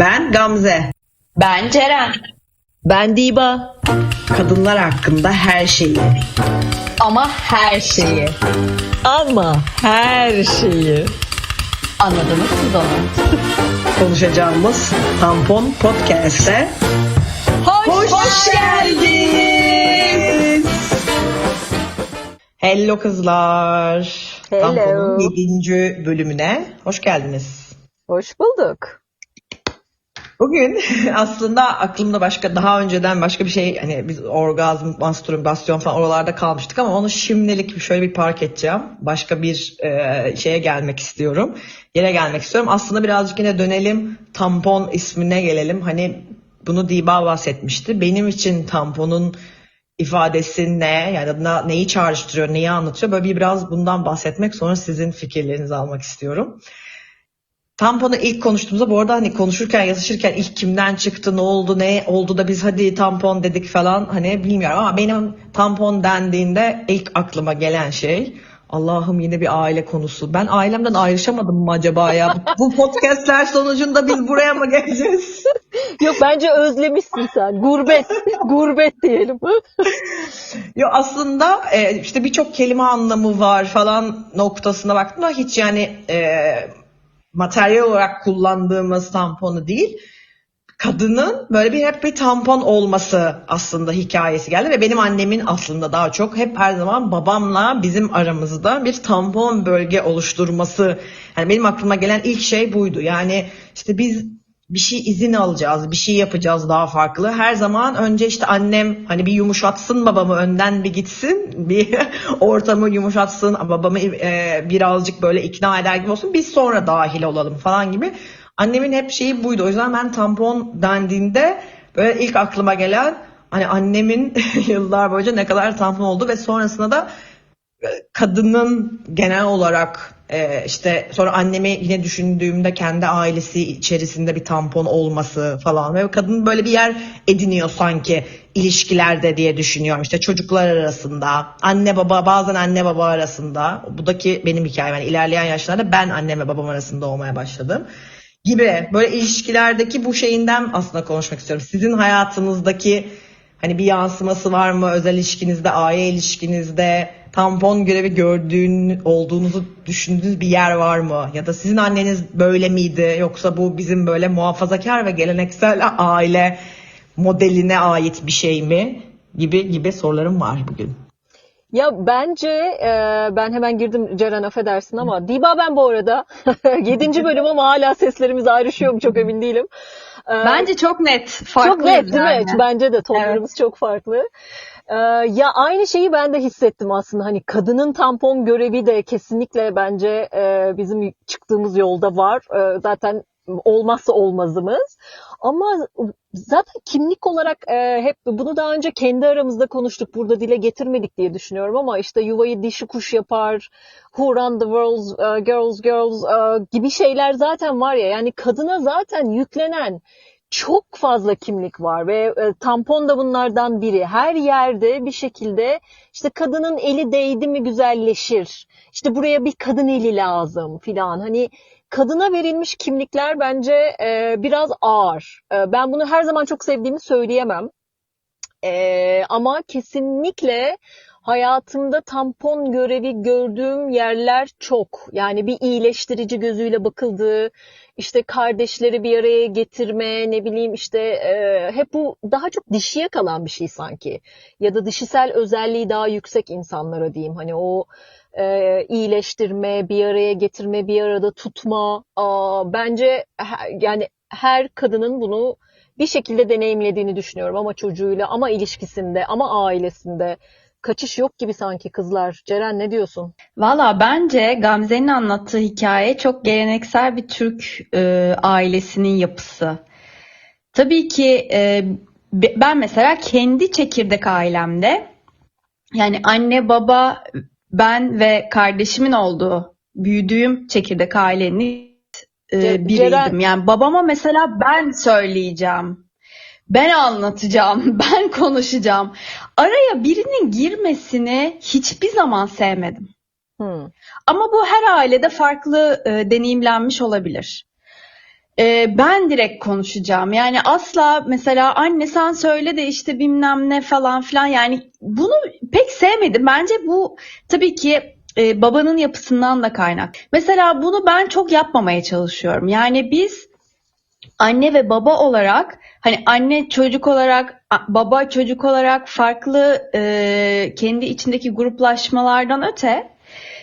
Ben Gamze. Ben Ceren. Ben Diba. Kadınlar hakkında her şeyi. Ama her şeyi. Ama her şeyi. Anladınız siz onu. Konuşacağımız Tampon Podcast'e Hoş, hoş geldiniz. Hello kızlar. Hello. Tampon'un 7. bölümüne hoş geldiniz. Hoş bulduk. Bugün aslında aklımda başka daha önceden başka bir şey hani biz orgazm, mastürbasyon falan oralarda kalmıştık ama onu şimdilik şöyle bir park edeceğim. Başka bir e, şeye gelmek istiyorum. Yere gelmek istiyorum. Aslında birazcık yine dönelim tampon ismine gelelim. Hani bunu Diba bahsetmişti. Benim için tamponun ifadesi ne? Yani adına neyi çağrıştırıyor, neyi anlatıyor? Böyle bir biraz bundan bahsetmek sonra sizin fikirlerinizi almak istiyorum. Tamponu ilk konuştuğumuzda bu arada hani konuşurken yazışırken ilk kimden çıktı ne oldu ne oldu da biz hadi tampon dedik falan hani bilmiyorum ama benim tampon dendiğinde ilk aklıma gelen şey Allah'ım yine bir aile konusu. Ben ailemden ayrışamadım mı acaba ya? Bu podcastler sonucunda biz buraya mı geleceğiz? Yok bence özlemişsin sen. Gurbet. Gurbet diyelim. Yo aslında e, işte birçok kelime anlamı var falan noktasına baktığımda hiç yani e, materyal olarak kullandığımız tamponu değil kadının böyle bir hep bir tampon olması aslında hikayesi geldi ve benim annemin aslında daha çok hep her zaman babamla bizim aramızda bir tampon bölge oluşturması yani benim aklıma gelen ilk şey buydu. Yani işte biz bir şey izin alacağız, bir şey yapacağız daha farklı. Her zaman önce işte annem hani bir yumuşatsın babamı önden bir gitsin, bir ortamı yumuşatsın, babamı e, birazcık böyle ikna eder gibi olsun. Biz sonra dahil olalım falan gibi. Annemin hep şeyi buydu. O yüzden ben tampon dendiğinde böyle ilk aklıma gelen hani annemin yıllar boyunca ne kadar tampon oldu ve sonrasında da kadının genel olarak e, işte sonra annemi yine düşündüğümde kendi ailesi içerisinde bir tampon olması falan ve kadın böyle bir yer ediniyor sanki ilişkilerde diye düşünüyorum. İşte çocuklar arasında anne baba bazen anne baba arasında. Bu da ki benim hikayem. Yani ilerleyen yaşlarda ben annem ve babam arasında olmaya başladım gibi. Böyle ilişkilerdeki bu şeyinden aslında konuşmak istiyorum. Sizin hayatınızdaki Hani bir yansıması var mı özel ilişkinizde, aile ilişkinizde, tampon görevi gördüğün, olduğunuzu düşündüğünüz bir yer var mı? Ya da sizin anneniz böyle miydi yoksa bu bizim böyle muhafazakar ve geleneksel aile modeline ait bir şey mi? Gibi gibi sorularım var bugün. Ya bence e, ben hemen girdim Ceren affedersin ama Diba ben bu arada 7. bölüm ama hala seslerimiz ayrışıyor mu çok emin değilim. E, Bence çok net. Farklı çok net değil mi? yani. Bence de tonlarımız çok farklı. Ee, ya aynı şeyi ben de hissettim aslında. Hani kadının tampon görevi de kesinlikle bence e, bizim çıktığımız yolda var. E, zaten olmazsa olmazımız. Ama zaten kimlik olarak e, hep bunu daha önce kendi aramızda konuştuk. Burada dile getirmedik diye düşünüyorum ama işte yuvayı dişi kuş yapar, who run the world, e, girls girls e, gibi şeyler zaten var ya. Yani kadına zaten yüklenen çok fazla kimlik var ve e, tampon da bunlardan biri. Her yerde bir şekilde işte kadının eli değdi mi güzelleşir. İşte buraya bir kadın eli lazım filan. Hani kadına verilmiş kimlikler bence e, biraz ağır. E, ben bunu her zaman çok sevdiğimi söyleyemem. E, ama kesinlikle hayatımda tampon görevi gördüğüm yerler çok. Yani bir iyileştirici gözüyle bakıldığı, işte kardeşleri bir araya getirme, ne bileyim işte e, hep bu daha çok dişiye kalan bir şey sanki. Ya da dişisel özelliği daha yüksek insanlara diyeyim. Hani o e, iyileştirme, bir araya getirme, bir arada tutma. Aa, bence yani her kadının bunu bir şekilde deneyimlediğini düşünüyorum ama çocuğuyla, ama ilişkisinde, ama ailesinde. Kaçış yok gibi sanki kızlar. Ceren ne diyorsun? Valla bence Gamze'nin anlattığı hikaye çok geleneksel bir Türk e, ailesinin yapısı. Tabii ki e, be- ben mesela kendi çekirdek ailemde yani anne baba ben ve kardeşimin olduğu büyüdüğüm çekirdek ailenin e, biriydim. Yani babama mesela ben söyleyeceğim. Ben anlatacağım, ben konuşacağım. Araya birinin girmesini hiçbir zaman sevmedim. Hmm. Ama bu her ailede farklı e, deneyimlenmiş olabilir. E, ben direkt konuşacağım. Yani asla mesela anne sen söyle de işte bilmem ne falan filan yani bunu pek sevmedim. Bence bu tabii ki e, babanın yapısından da kaynak. Mesela bunu ben çok yapmamaya çalışıyorum. Yani biz anne ve baba olarak hani anne çocuk olarak baba çocuk olarak farklı e, kendi içindeki gruplaşmalardan öte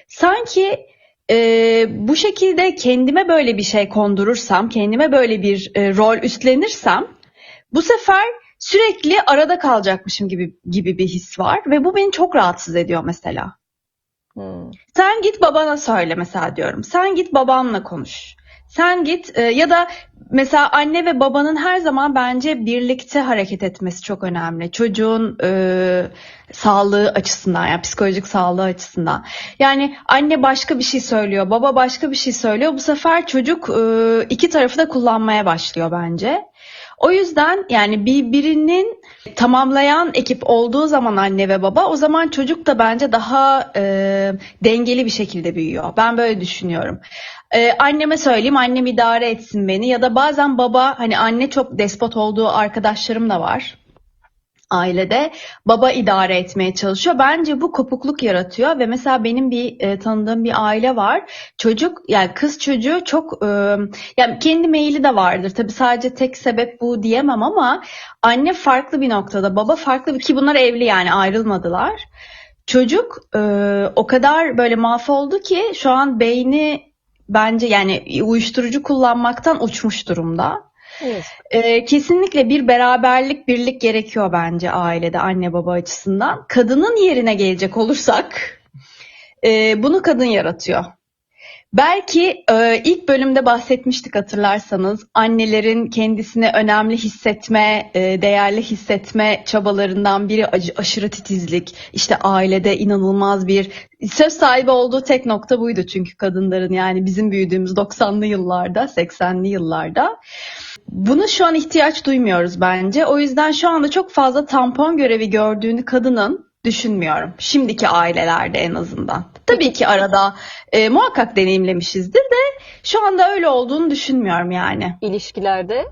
sanki e, bu şekilde kendime böyle bir şey kondurursam kendime böyle bir e, rol üstlenirsem bu sefer sürekli arada kalacakmışım gibi gibi bir his var ve bu beni çok rahatsız ediyor mesela. Hmm. Sen git babana söyle mesela diyorum. Sen git babanla konuş. Sen git e, ya da mesela anne ve babanın her zaman bence birlikte hareket etmesi çok önemli. Çocuğun e, sağlığı açısından yani psikolojik sağlığı açısından. Yani anne başka bir şey söylüyor, baba başka bir şey söylüyor. Bu sefer çocuk e, iki tarafı da kullanmaya başlıyor bence. O yüzden yani birbirinin tamamlayan ekip olduğu zaman anne ve baba o zaman çocuk da bence daha e, dengeli bir şekilde büyüyor. Ben böyle düşünüyorum. E, anneme söyleyeyim annem idare etsin beni ya da bazen baba hani anne çok despot olduğu arkadaşlarım da var ailede baba idare etmeye çalışıyor. Bence bu kopukluk yaratıyor ve mesela benim bir e, tanıdığım bir aile var. Çocuk yani kız çocuğu çok e, yani kendi meyili de vardır. Tabii sadece tek sebep bu diyemem ama anne farklı bir noktada, baba farklı bir ki bunlar evli yani ayrılmadılar. Çocuk e, o kadar böyle mahvoldu ki şu an beyni bence yani uyuşturucu kullanmaktan uçmuş durumda. Evet. Ee, kesinlikle bir beraberlik, birlik gerekiyor bence ailede anne baba açısından. Kadının yerine gelecek olursak e, bunu kadın yaratıyor. Belki e, ilk bölümde bahsetmiştik hatırlarsanız annelerin kendisini önemli hissetme, e, değerli hissetme çabalarından biri aşırı titizlik. İşte ailede inanılmaz bir söz sahibi olduğu tek nokta buydu çünkü kadınların yani bizim büyüdüğümüz 90'lı yıllarda, 80'li yıllarda. Bunu şu an ihtiyaç duymuyoruz bence. O yüzden şu anda çok fazla tampon görevi gördüğünü kadının düşünmüyorum. Şimdiki ailelerde en azından. Tabii ki arada e, muhakkak deneyimlemişizdir de şu anda öyle olduğunu düşünmüyorum yani. İlişkilerde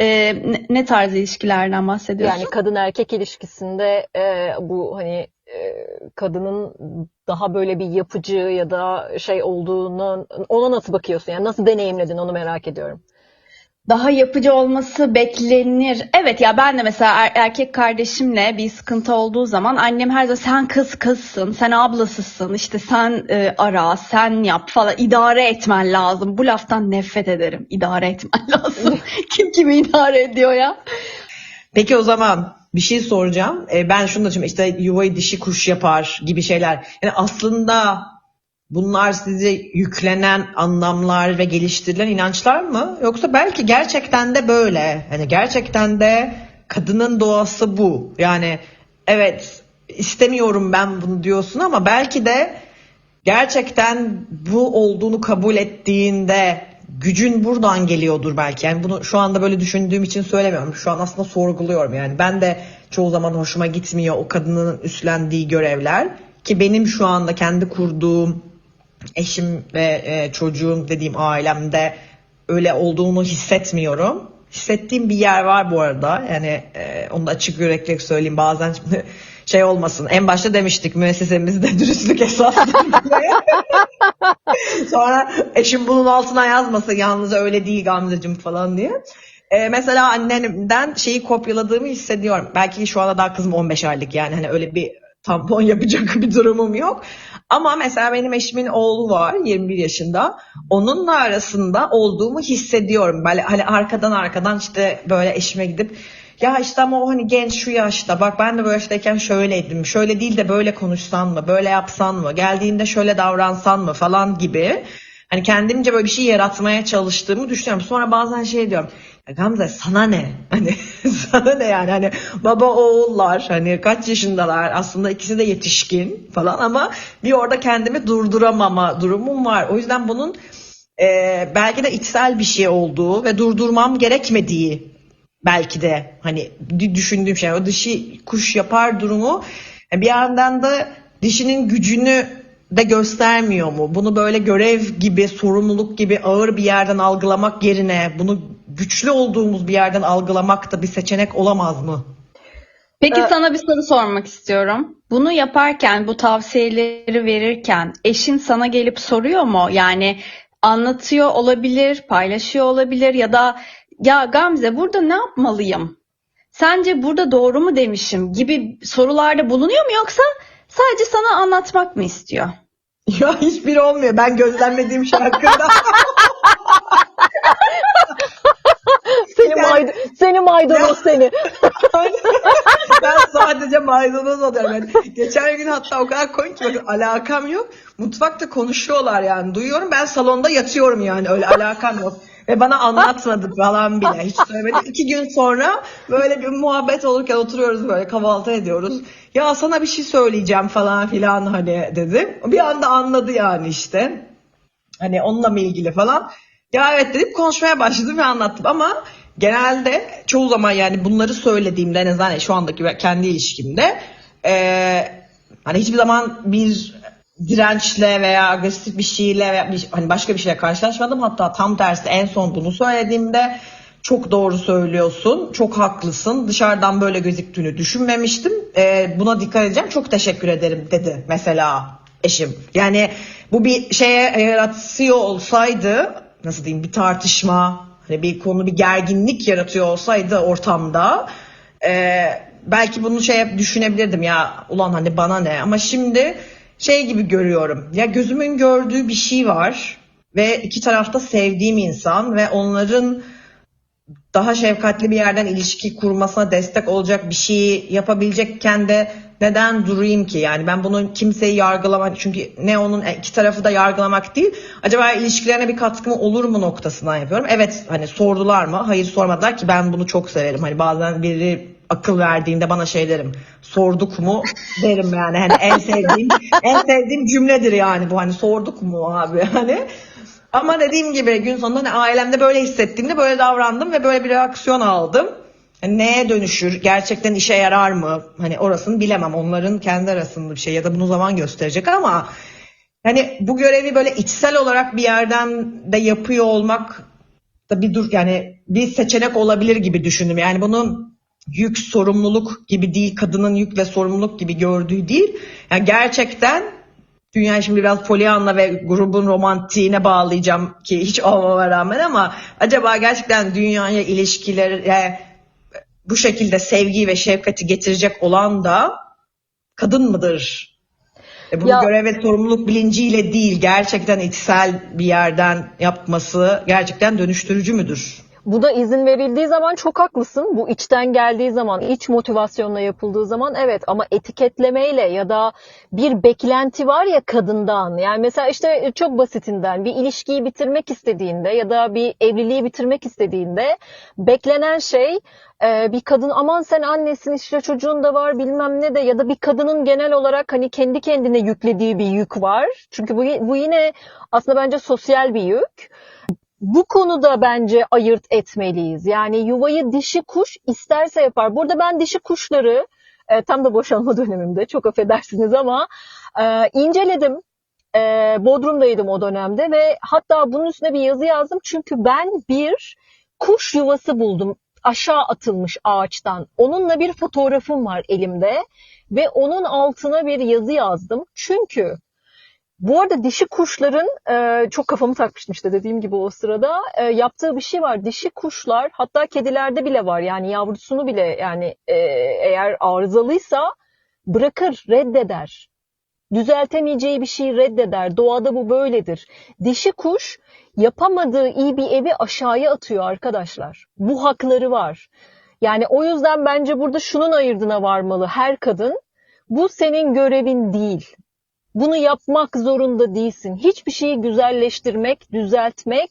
E, ne, ne tarz ilişkilerden bahsediyorsun? yani kadın erkek ilişkisinde e, bu hani e, kadının daha böyle bir yapıcı ya da şey olduğunu ona nasıl bakıyorsun? Yani nasıl deneyimledin onu merak ediyorum. Daha yapıcı olması beklenir. Evet ya ben de mesela er- erkek kardeşimle bir sıkıntı olduğu zaman annem her zaman sen kız kızsın, sen ablasısın, işte sen e, ara, sen yap falan idare etmen lazım. Bu laftan nefret ederim. İdare etmen lazım. Kim kimi idare ediyor ya? Peki o zaman bir şey soracağım. E, ben şunu da düşünüyorum. işte yuvayı dişi kuş yapar gibi şeyler. Yani aslında bunlar size yüklenen anlamlar ve geliştirilen inançlar mı? Yoksa belki gerçekten de böyle. Hani gerçekten de kadının doğası bu. Yani evet istemiyorum ben bunu diyorsun ama belki de gerçekten bu olduğunu kabul ettiğinde gücün buradan geliyordur belki. Yani bunu şu anda böyle düşündüğüm için söylemiyorum. Şu an aslında sorguluyorum. Yani ben de çoğu zaman hoşuma gitmiyor o kadının üstlendiği görevler. Ki benim şu anda kendi kurduğum eşim ve e, çocuğum dediğim ailemde öyle olduğunu hissetmiyorum. Hissettiğim bir yer var bu arada. Yani e, onu da açık yürekli söyleyeyim. Bazen şimdi şey olmasın. En başta demiştik müessesemizde dürüstlük esaslı diye. Sonra eşim bunun altına yazmasın yalnız öyle değil Gamzeciğim falan diye. Ee, mesela annemden şeyi kopyaladığımı hissediyorum. Belki şu anda daha kızım 15 aylık yani hani öyle bir tampon yapacak bir durumum yok. Ama mesela benim eşimin oğlu var 21 yaşında. Onunla arasında olduğumu hissediyorum. Böyle hani arkadan arkadan işte böyle eşime gidip ya işte ama o hani genç şu yaşta bak ben de bu yaştayken şöyleydim. Şöyle değil de böyle konuşsan mı? Böyle yapsan mı? Geldiğinde şöyle davransan mı? Falan gibi. Hani kendimce böyle bir şey yaratmaya çalıştığımı düşünüyorum. Sonra bazen şey diyorum. Ya Gamze sana ne? Hani sana ne yani? Hani baba oğullar hani kaç yaşındalar? Aslında ikisi de yetişkin falan ama bir orada kendimi durduramama durumum var. O yüzden bunun e, belki de içsel bir şey olduğu ve durdurmam gerekmediği belki de hani düşündüğüm şey o dişi kuş yapar durumu e, bir yandan da dişinin gücünü de göstermiyor mu? Bunu böyle görev gibi, sorumluluk gibi ağır bir yerden algılamak yerine bunu güçlü olduğumuz bir yerden algılamak da bir seçenek olamaz mı? Peki Ee, sana bir soru sormak istiyorum. Bunu yaparken, bu tavsiyeleri verirken eşin sana gelip soruyor mu? Yani anlatıyor olabilir, paylaşıyor olabilir ya da ya Gamze burada ne yapmalıyım? Sence burada doğru mu demişim gibi sorularda bulunuyor mu yoksa sadece sana anlatmak mı istiyor? Ya hiçbiri olmuyor. Ben gözlemlediğim şey hakkında. Seni, mayd seni maydanoz seni. ben sadece maydanoz oluyorum. Yani geçen gün hatta o kadar komik ki bakın alakam yok. Mutfakta konuşuyorlar yani. Duyuyorum ben salonda yatıyorum yani öyle alakam yok. Ve bana anlatmadı falan bile. Hiç söylemedi. İki gün sonra böyle bir muhabbet olurken oturuyoruz böyle kahvaltı ediyoruz. Ya sana bir şey söyleyeceğim falan filan hani dedim. Bir anda anladı yani işte. Hani onunla mı ilgili falan. Ya evet dedim konuşmaya başladım ve anlattım ama genelde çoğu zaman yani bunları söylediğimde en azından şu andaki kendi ilişkimde eee, hani hiçbir zaman bir dirençle veya agresif bir şeyle veya bir, hani başka bir şeyle karşılaşmadım. Hatta tam tersi en son bunu söylediğimde çok doğru söylüyorsun, çok haklısın. Dışarıdan böyle gözüktüğünü düşünmemiştim. Eee, buna dikkat edeceğim. Çok teşekkür ederim dedi mesela eşim. Yani bu bir şeye yaratıyor olsaydı nasıl diyeyim bir tartışma, hani bir konu bir gerginlik yaratıyor olsaydı ortamda eee, belki bunu şey düşünebilirdim. Ya ulan hani bana ne? Ama şimdi şey gibi görüyorum. Ya gözümün gördüğü bir şey var ve iki tarafta sevdiğim insan ve onların daha şefkatli bir yerden ilişki kurmasına destek olacak bir şeyi yapabilecekken de neden durayım ki? Yani ben bunu kimseyi yargılamak çünkü ne onun iki tarafı da yargılamak değil. Acaba ilişkilerine bir katkı mı olur mu noktasından yapıyorum. Evet hani sordular mı? Hayır sormadılar ki ben bunu çok severim. Hani bazen biri akıl verdiğinde bana şey derim. Sorduk mu derim yani. Hani en sevdiğim en sevdiğim cümledir yani bu hani sorduk mu abi hani. Ama dediğim gibi gün sonunda hani ailemde böyle hissettiğimde böyle davrandım ve böyle bir reaksiyon aldım. Hani neye dönüşür? Gerçekten işe yarar mı? Hani orasını bilemem. Onların kendi arasında bir şey ya da bunu zaman gösterecek ama hani bu görevi böyle içsel olarak bir yerden de yapıyor olmak da bir dur yani bir seçenek olabilir gibi düşündüm. Yani bunu yük, sorumluluk gibi değil, kadının yük ve sorumluluk gibi gördüğü değil. Yani gerçekten Dünya şimdi biraz Pollyanna ve grubun romantiğine bağlayacağım ki hiç olmama rağmen ama acaba gerçekten dünyaya ilişkilere bu şekilde sevgiyi ve şefkati getirecek olan da kadın mıdır? E bunu Ya- görev ve sorumluluk bilinciyle değil, gerçekten içsel bir yerden yapması gerçekten dönüştürücü müdür? Bu da izin verildiği zaman çok haklısın. Bu içten geldiği zaman, iç motivasyonla yapıldığı zaman evet ama etiketlemeyle ya da bir beklenti var ya kadından. Yani mesela işte çok basitinden bir ilişkiyi bitirmek istediğinde ya da bir evliliği bitirmek istediğinde beklenen şey e, bir kadın aman sen annesin işte çocuğun da var bilmem ne de ya da bir kadının genel olarak hani kendi kendine yüklediği bir yük var. Çünkü bu, bu yine aslında bence sosyal bir yük bu konuda bence ayırt etmeliyiz. Yani yuvayı dişi kuş isterse yapar. Burada ben dişi kuşları e, tam da boşanma dönemimde çok affedersiniz ama e, inceledim. E, Bodrum'daydım o dönemde ve hatta bunun üstüne bir yazı yazdım. Çünkü ben bir kuş yuvası buldum aşağı atılmış ağaçtan. Onunla bir fotoğrafım var elimde ve onun altına bir yazı yazdım. Çünkü bu arada dişi kuşların e, çok kafamı takmıştım işte dediğim gibi o sırada e, yaptığı bir şey var. Dişi kuşlar hatta kedilerde bile var yani yavrusunu bile yani e, eğer arızalıysa bırakır, reddeder. Düzeltemeyeceği bir şeyi reddeder. Doğada bu böyledir. Dişi kuş yapamadığı iyi bir evi aşağıya atıyor arkadaşlar. Bu hakları var. Yani o yüzden bence burada şunun ayırdına varmalı her kadın. Bu senin görevin değil. Bunu yapmak zorunda değilsin. Hiçbir şeyi güzelleştirmek, düzeltmek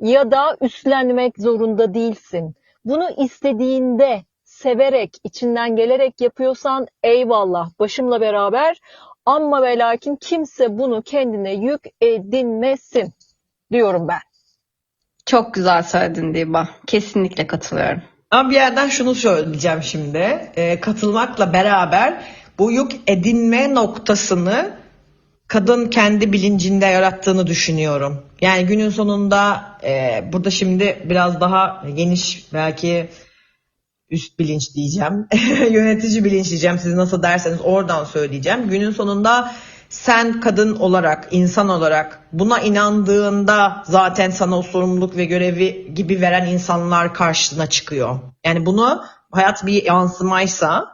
ya da üstlenmek zorunda değilsin. Bunu istediğinde, severek, içinden gelerek yapıyorsan eyvallah başımla beraber ama ve lakin kimse bunu kendine yük edinmesin diyorum ben. Çok güzel söyledin Diba. Kesinlikle katılıyorum. Ama bir yerden şunu söyleyeceğim şimdi. Ee, katılmakla beraber bu yük edinme noktasını kadın kendi bilincinde yarattığını düşünüyorum. Yani günün sonunda e, burada şimdi biraz daha geniş belki üst bilinç diyeceğim, yönetici bilinç diyeceğim. Siz nasıl derseniz oradan söyleyeceğim. Günün sonunda sen kadın olarak, insan olarak buna inandığında zaten sana o sorumluluk ve görevi gibi veren insanlar karşına çıkıyor. Yani bunu hayat bir yansımaysa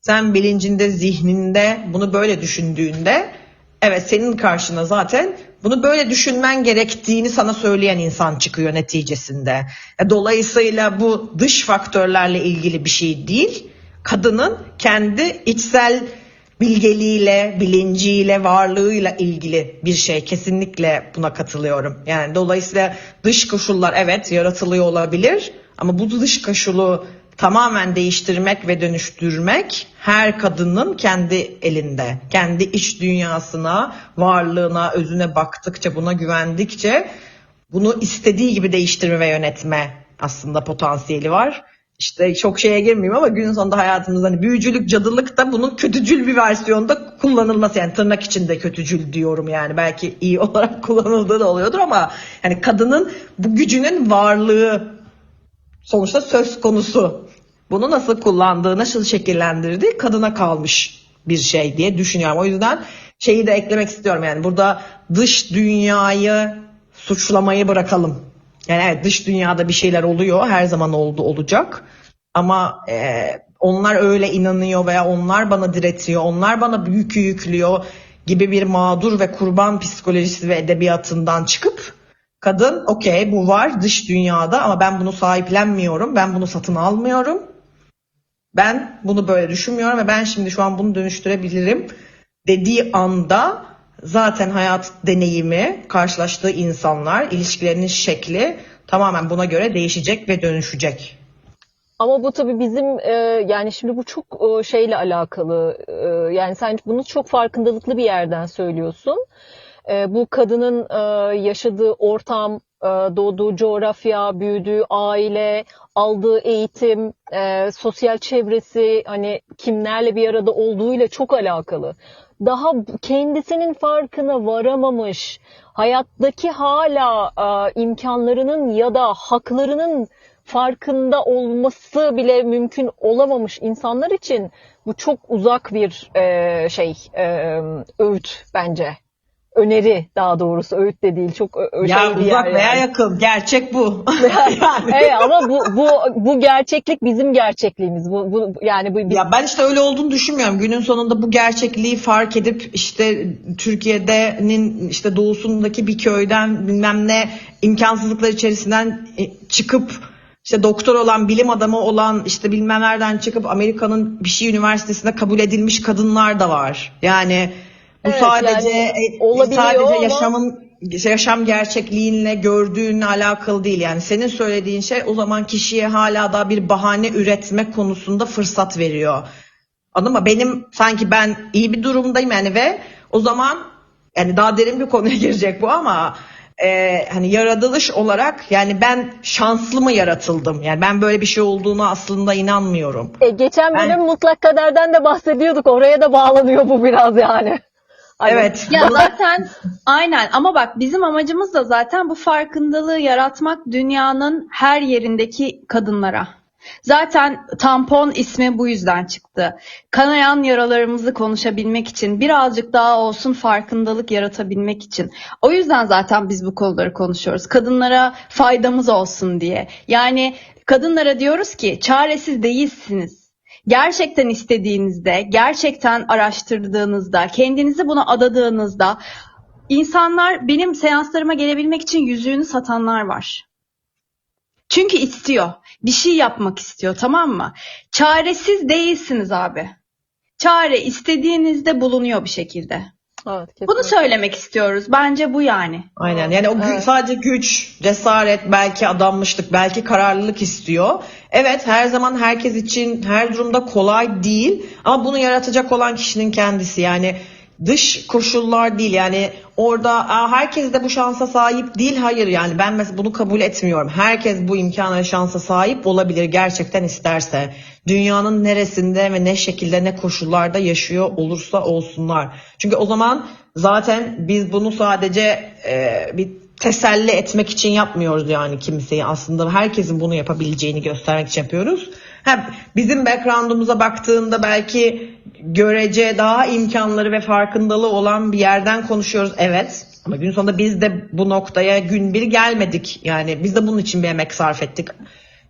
sen bilincinde, zihninde bunu böyle düşündüğünde evet senin karşına zaten bunu böyle düşünmen gerektiğini sana söyleyen insan çıkıyor neticesinde. E, Dolayısıyla bu dış faktörlerle ilgili bir şey değil. Kadının kendi içsel bilgeliğiyle, bilinciyle, varlığıyla ilgili bir şey. Kesinlikle buna katılıyorum. Yani dolayısıyla dış koşullar evet yaratılıyor olabilir ama bu dış koşulu tamamen değiştirmek ve dönüştürmek her kadının kendi elinde. Kendi iç dünyasına, varlığına, özüne baktıkça, buna güvendikçe bunu istediği gibi değiştirme ve yönetme aslında potansiyeli var. İşte çok şeye girmeyeyim ama günün sonunda hayatımızda hani büyücülük, cadılık da bunun kötücül bir versiyonda kullanılması. Yani tırnak içinde kötücül diyorum yani. Belki iyi olarak kullanıldığı da oluyordur ama yani kadının bu gücünün varlığı sonuçta söz konusu. Bunu nasıl kullandığı, nasıl şekillendirdiği kadına kalmış bir şey diye düşünüyorum. O yüzden şeyi de eklemek istiyorum yani burada dış dünyayı suçlamayı bırakalım. Yani evet dış dünyada bir şeyler oluyor, her zaman oldu olacak. Ama e, onlar öyle inanıyor veya onlar bana diretiyor, onlar bana yükü yüklüyor gibi bir mağdur ve kurban psikolojisi ve edebiyatından çıkıp kadın okey bu var dış dünyada ama ben bunu sahiplenmiyorum, ben bunu satın almıyorum. Ben bunu böyle düşünmüyorum ve ben şimdi şu an bunu dönüştürebilirim dediği anda zaten hayat deneyimi, karşılaştığı insanlar, ilişkilerinin şekli tamamen buna göre değişecek ve dönüşecek. Ama bu tabii bizim e, yani şimdi bu çok e, şeyle alakalı. E, yani sen bunu çok farkındalıklı bir yerden söylüyorsun. E, bu kadının e, yaşadığı ortam, doğduğu coğrafya, büyüdüğü aile, aldığı eğitim, e, sosyal çevresi, hani kimlerle bir arada olduğuyla çok alakalı. Daha kendisinin farkına varamamış, hayattaki hala e, imkanlarının ya da haklarının farkında olması bile mümkün olamamış insanlar için bu çok uzak bir e, şey e, öğüt bence. Öneri daha doğrusu öğüt de değil çok ö- ö- Ya bir uzak yer veya yani. yakın, gerçek bu. Yani. evet ama bu bu bu gerçeklik bizim gerçekliğimiz. Bu, bu yani bu biz- Ya ben işte öyle olduğunu düşünmüyorum. Günün sonunda bu gerçekliği fark edip işte Türkiye'de'nin işte doğusundaki bir köyden bilmem ne imkansızlıklar içerisinden e, çıkıp işte doktor olan, bilim adamı olan işte bilmem nereden çıkıp Amerika'nın bir şey üniversitesinde kabul edilmiş kadınlar da var. Yani bu Evet, sadece yani e, olabiliyor sadece ama- yaşamın yaşam gerçekliğinle gördüğünle alakalı değil. Yani senin söylediğin şey o zaman kişiye hala daha bir bahane üretme konusunda fırsat veriyor. Anladın mı? Benim sanki ben iyi bir durumdayım yani ve o zaman yani daha derin bir konuya girecek bu ama e, hani yaratılış olarak yani ben şanslı mı yaratıldım? Yani ben böyle bir şey olduğunu aslında inanmıyorum. E, geçen Ben- bölüm mutlak kaderden de bahsediyorduk. Oraya da bağlanıyor bu biraz yani. Evet. Ya zaten aynen ama bak bizim amacımız da zaten bu farkındalığı yaratmak dünyanın her yerindeki kadınlara. Zaten tampon ismi bu yüzden çıktı. Kanayan yaralarımızı konuşabilmek için, birazcık daha olsun farkındalık yaratabilmek için. O yüzden zaten biz bu konuları konuşuyoruz. Kadınlara faydamız olsun diye. Yani kadınlara diyoruz ki çaresiz değilsiniz. Gerçekten istediğinizde, gerçekten araştırdığınızda, kendinizi buna adadığınızda insanlar benim seanslarıma gelebilmek için yüzüğünü satanlar var. Çünkü istiyor. Bir şey yapmak istiyor tamam mı? Çaresiz değilsiniz abi. Çare istediğinizde bulunuyor bir şekilde. Evet, kesinlikle. Bunu söylemek istiyoruz. Bence bu yani. Aynen yani o gü- Evet. sadece güç, cesaret, belki adanmışlık, belki kararlılık istiyor. Evet her zaman herkes için her durumda kolay değil ama bunu yaratacak olan kişinin kendisi yani dış koşullar değil yani orada "Aa, herkes de bu şansa sahip değil hayır yani ben mesela bunu kabul etmiyorum. Herkes bu imkana ve şansa sahip olabilir gerçekten isterse. Dünyanın neresinde ve ne şekilde ne koşullarda yaşıyor olursa olsunlar. Çünkü o zaman zaten biz bunu sadece e, bir teselli etmek için yapmıyoruz yani kimseyi. Aslında herkesin bunu yapabileceğini göstermek için yapıyoruz. Ha, bizim background'umuza baktığında belki görece daha imkanları ve farkındalığı olan bir yerden konuşuyoruz. Evet. Ama gün sonunda biz de bu noktaya gün bir gelmedik. Yani biz de bunun için bir emek sarf ettik.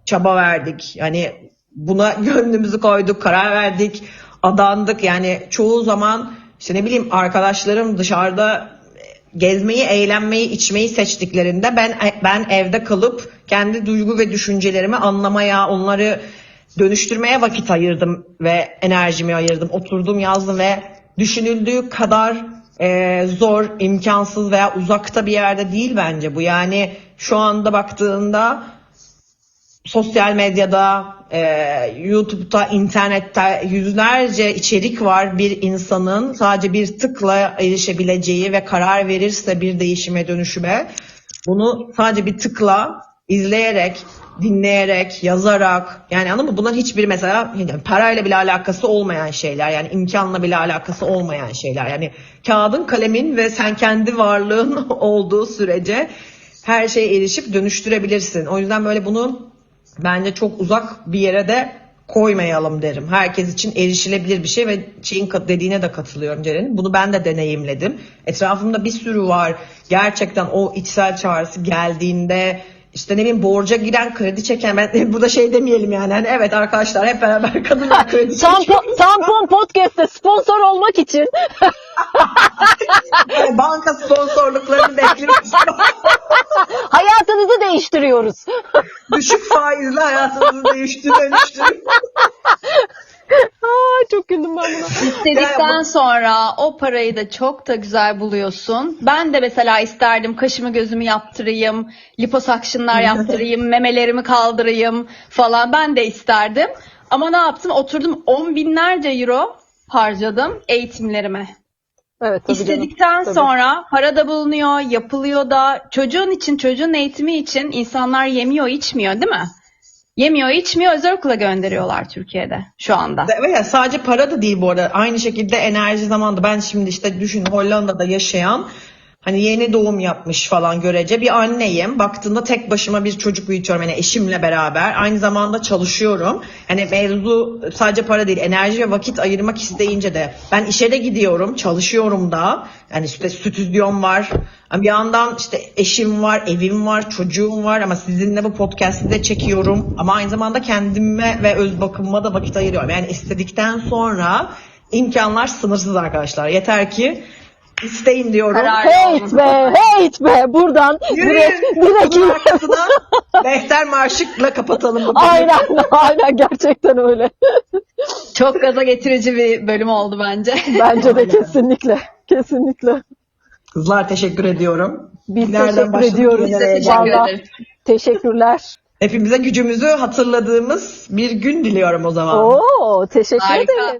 Çaba verdik. Yani buna gönlümüzü koyduk, karar verdik, adandık. Yani çoğu zaman işte ne bileyim arkadaşlarım dışarıda gezmeyi, eğlenmeyi, içmeyi seçtiklerinde ben ben evde kalıp kendi duygu ve düşüncelerimi anlamaya, onları dönüştürmeye vakit ayırdım ve enerjimi ayırdım. Oturdum, yazdım ve düşünüldüğü kadar e, zor, imkansız veya uzakta bir yerde değil bence bu. Yani şu anda baktığında sosyal medyada, e, YouTube'da, internette yüzlerce içerik var bir insanın sadece bir tıkla erişebileceği ve karar verirse bir değişime dönüşüme bunu sadece bir tıkla izleyerek, dinleyerek, yazarak yani anladın mı? Bunların hiçbiri mesela parayla bile alakası olmayan şeyler yani imkanla bile alakası olmayan şeyler yani kağıdın kalemin ve sen kendi varlığın olduğu sürece her şeye erişip dönüştürebilirsin. O yüzden böyle bunu bence çok uzak bir yere de koymayalım derim. Herkes için erişilebilir bir şey ve şeyin dediğine de katılıyorum Ceren'in. Bunu ben de deneyimledim. Etrafımda bir sürü var. Gerçekten o içsel çağrısı geldiğinde işte ne bileyim borca giren kredi çeken ben burada şey demeyelim yani hani evet arkadaşlar hep beraber kadınlar kredi. Tampon, tampon podcast'te sponsor olmak için Yani banka sponsorluklarını bekliyoruz. hayatınızı değiştiriyoruz. Düşük faizle hayatınızı değiştir dönüştür. Aa, çok güldüm ben buna. İstedikten sonra o parayı da çok da güzel buluyorsun. Ben de mesela isterdim kaşımı gözümü yaptırayım, liposuction'lar yaptırayım, memelerimi kaldırayım falan. Ben de isterdim. Ama ne yaptım? Oturdum on binlerce euro harcadım eğitimlerime. Evet tabii canım. İstedikten Tabii. sonra para da bulunuyor, yapılıyor da çocuğun için, çocuğun eğitimi için insanlar yemiyor, içmiyor değil mi? Yemiyor, içmiyor, özel okula gönderiyorlar Türkiye'de şu anda. Ve ya sadece para da değil bu arada. Aynı şekilde enerji zamanında ben şimdi işte düşün Hollanda'da yaşayan hani yeni doğum yapmış falan görece bir anneyim. Baktığında tek başıma bir çocuk büyütüyorum yani eşimle beraber. Aynı zamanda çalışıyorum. Hani mevzu sadece para değil enerji ve vakit ayırmak isteyince de ben işe de gidiyorum çalışıyorum da. Yani işte stüdyom var. Bir yandan işte eşim var, evim var, çocuğum var ama sizinle bu podcast'i de çekiyorum. Ama aynı zamanda kendime ve öz bakımıma da vakit ayırıyorum. Yani istedikten sonra imkanlar sınırsız arkadaşlar. Yeter ki isteyin diyorum. Karar- Hate be, hate be. Buradan direkt, direkt Bunun arkasına Behter Marşık'la kapatalım bu bölümü. Aynen, aynen gerçekten öyle. Çok gaza getirici bir bölüm oldu bence. Bence de kesinlikle, kesinlikle. Kızlar teşekkür ediyorum. Biz Nereden teşekkür başladık, ediyoruz. nereye Teşekkür Vallahi ederiz. teşekkürler. Hepimize gücümüzü hatırladığımız bir gün diliyorum o zaman. Oo, teşekkür Harika. ederim.